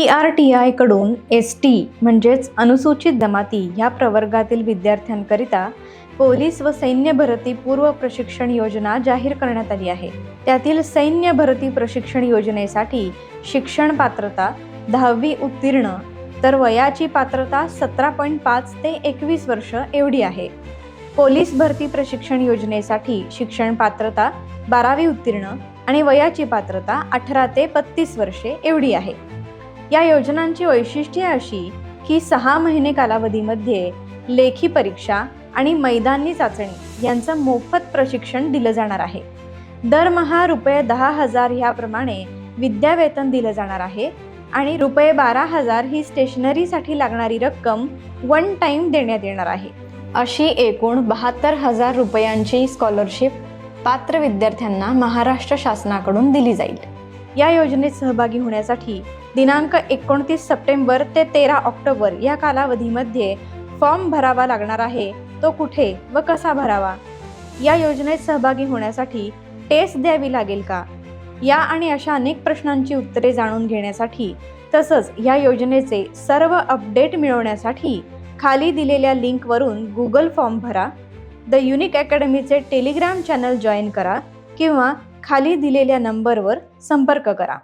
P R T आयकडून S T म्हणजेच अनुसूचित जमाती ह्या प्रवर्गातील विद्यार्थ्यांकरिता पोलीस व सैन्य भरती पूर्व प्रशिक्षण योजना जाहीर करण्यात आली आहे. त्यातील सैन्य भरती प्रशिक्षण योजनेसाठी शिक्षण पात्रता दहावी उत्तीर्ण तर वयाची पात्रता सतरा पॉईंट पाच ते एकवीस वर्ष एवढी आहे. पोलीस भरती प्रशिक्षण योजनेसाठी शिक्षण पात्रता बारावी उत्तीर्ण आणि वयाची पात्रता अठरा ते बत्तीस वर्षे एवढी आहे. या योजनांची वैशिष्ट्ये अशी की सहा महिने कालावधीमध्ये लेखी परीक्षा आणि मैदानी चाचणी यांचं मोफत प्रशिक्षण दिलं जाणार आहे. दरमहा रुपये दहा हजार ह्याप्रमाणे विद्यावेतन दिलं जाणार आहे आणि रुपये बारा हजार ही स्टेशनरीसाठी लागणारी रक्कम वन टाईम देण्यात येणार आहे. अशी एकूण बहात्तर हजार रुपयांची स्कॉलरशिप पात्र विद्यार्थ्यांना महाराष्ट्र शासनाकडून दिली जाईल. या योजनेत सहभागी होण्यासाठी दिनांक एकोणतीस सप्टेंबर ते तेरा ऑक्टोबर या कालावधीमध्ये फॉर्म भरावा लागणार आहे. तो कुठे व कसा भरावा? या योजनेत सहभागी होण्यासाठी टेस्ट द्यावी लागेल का? या आणि अशा अनेक प्रश्नांची उत्तरे जाणून घेण्यासाठी तसंच या योजनेचे सर्व अपडेट मिळवण्यासाठी खाली दिलेल्या लिंकवरून गुगल फॉर्म भरा. द युनिक अकॅडमीचे टेलिग्राम चॅनल जॉईन करा किंवा खाली दिलेल्या नंबरवर संपर्क करा.